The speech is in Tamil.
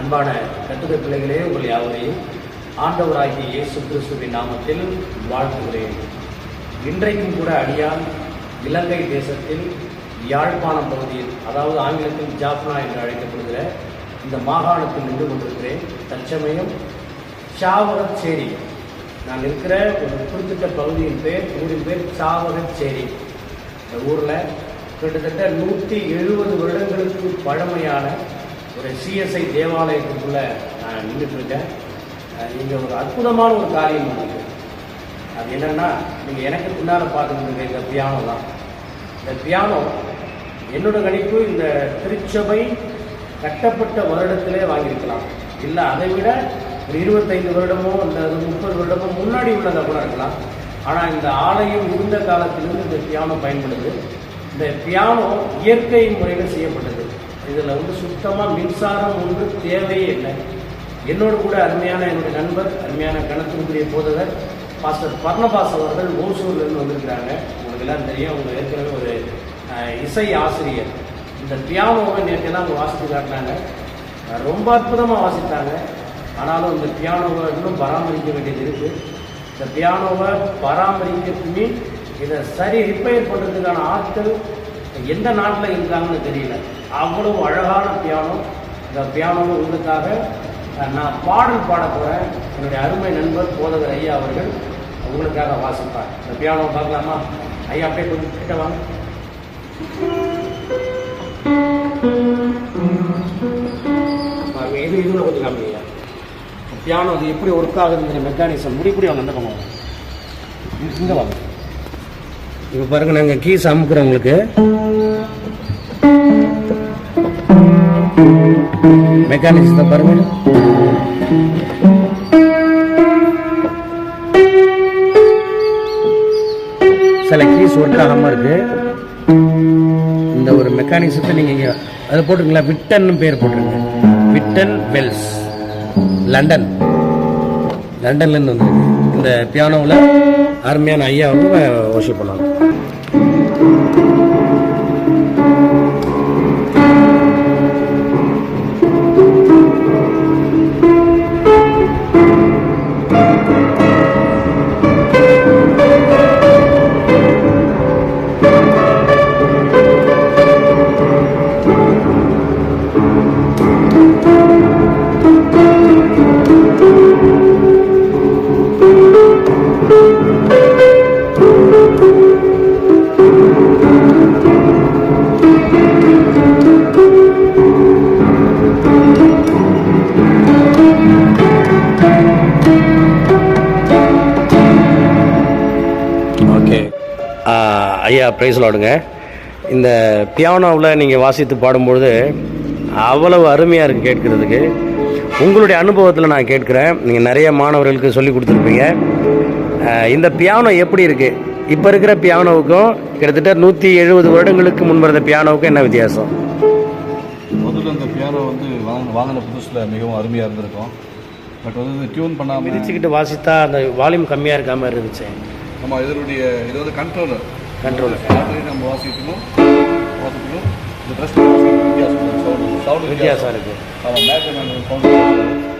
அன்பான கட்டுரை பிள்ளைகளே உங்கள் யாவரையும் ஆண்டவராகிய இயேசு கிறிஸ்துவின் நாமத்தில் வாழ்த்துகிறேன். இன்றைக்கும் கூட அடியான் இலங்கை தேசத்தில் யாழ்ப்பாணம் பகுதியில் அதாவது ஆங்கிலத்தில் ஜாஃப்னா என்று அழைக்கப்படுகிற இந்த மாகாணத்தில் நின்று கொண்டிருக்கிறேன். தற்சமயம் சாவகச்சேரி நான் இருக்கிற ஒரு குறிப்பிட்ட பகுதியின் பேர் ஊரின் பேர் சாவகச்சேரி. இந்த ஊரில் கிட்டத்தட்ட நூற்றி எழுபது வருடங்களுக்கு பழமையான ஒரு சிஎஸ்ஐ தேவாலயத்துக்குள்ள நான் நின்றுட்டு இருக்கேன் இங்கே ஒரு அற்புதமான ஒரு காரியம் நடக்குது. அது என்னன்னா நீங்கள் எனக்கு பின்னால் பார்த்துக்கிட்டு இருக்க இந்த பியானோ தான். இந்த பியானோ என்னோட கணிப்பு இந்த திருச்சபை கட்டப்பட்ட வருடத்திலே வாங்கியிருக்கலாம். இல்லை அதை விட ஒரு இருபத்தைந்து வருடமோ அல்லது முப்பது வருடமோ முன்னாடி உள்ளதாக கூட இருக்கலாம். ஆனால் இந்த ஆலயம் இருந்த காலத்திலிருந்து இந்த பியானோ பயன்படுது. இந்த பியானோ இயற்கை முறையில் செய்யப்பட்டது. இதில் வந்து சுத்தமாக மின்சாரம் ஒன்று தேவையே இல்லை. என்னோடு கூட அருமையான என்னுடைய நண்பர் அருமையான கணத்திற்குரிய போதவர் பாஸ்டர் பர்ணபாஸ் அவர்கள் ஓசூர்லேருந்து வந்திருக்கிறாங்க. உங்களுக்கு எல்லாம் தெரியும் அவங்க ஏற்கனவே ஒரு இசை ஆசிரியர். இந்த பியானோவை நேற்று அவங்க வாசித்து காட்டினாங்க. ரொம்ப அற்புதமாக வாசித்தாங்க. ஆனாலும் இந்த பியானோவை இன்னும் பராமரிக்க வேண்டியது இருக்குது இந்த பியானோவை பராமரிக்கிறதுமே இதை சரி ரிப்பேர் பண்ணுறதுக்கான ஆட்கள் எந்த நாட்டில் இருந்தாங்கன்னு தெரியல. அவ்வளவு அழகான பியானோ இந்த பியானோ உங்களுக்காக நான் பாடல் பாட போகிறேன் என்னுடைய அருமை நண்பர் போதகர் ஐயா அவர்கள் உங்களுக்காக வாசிப்பார். இந்த பியானோ பார்க்கலாமா? ஐயா அப்படியே கொஞ்சம் கிட்ட வாங்க. இது இதுல கொஞ்சம் காமிங்க பியானோ அது எப்படி ஒர்க் ஆகுதுங்கிற மெக்கானிசம் முடி அவங்க என்ன பண்ணுவாங்க? இங்கே வாங்க. இப்போ பாருங்க நாங்கள் கீஸ் அமுக்குறோம் உங்களுக்கு. மெக்கானிசத்தை பாருங்க. சில கீஸ் ஒர்க் ஆகாமல் இருக்கு. இந்த ஒரு மெக்கானிக்ஸத்தை நீங்கள் இங்கே அதை போட்டுருங்களா விட்டன் பேர் போட்டுருங்க. விட்டன் வெல்ஸ் லண்டன் லண்டன்லேருந்து வந்துருக்கு. இந்த பியானோவில் அருமையான ஐயா வந்து ஒர்ஷிப் பண்ணுவாங்க ஓகே ஐயா ப்ரைஸ் லாடுங்க இந்த பியானோவில் நீங்கள் வாசித்து பாடும்பொழுது அவ்வளவு அருமையாக இருக்குது கேட்குறதுக்கு. உங்களுடைய அனுபவத்தில் நான் கேட்குறேன். நீங்கள் நிறைய மாணவர்களுக்கு சொல்லி கொடுத்துருப்பீங்க. இந்த பியானோ எப்படி இருக்குது இப்போ இருக்கிற பியானோவுக்கும் கிட்டத்தட்ட நூற்றி எழுபது வருடங்களுக்கு முன்பு இருந்த பியானோவுக்கும் என்ன வித்தியாசம்? முதல்ல அந்த பியானோ வந்து வாங்க வாங்கின புதுசில் மிகவும் அருமையாக இருந்திருக்கும். பட் வந்து டியூன் பண்ணாமல் மிதிச்சுக்கிட்டு வாசித்தா அந்த வால்யூம் கம்மியாக இருக்க மாதிரி இருந்துச்சு. நம்ம இதனுடைய இது வந்து கண்ட்ரோலர் Controller. ஆல்ரெடி நம்ம வாசிக்கணும் வாசிக்கணும். இந்த ட்ரெஸ் வித்தியாசம் சவுண்டு வித்தியாசம். இருக்குது ஆமாம் மேக் சவுண்டு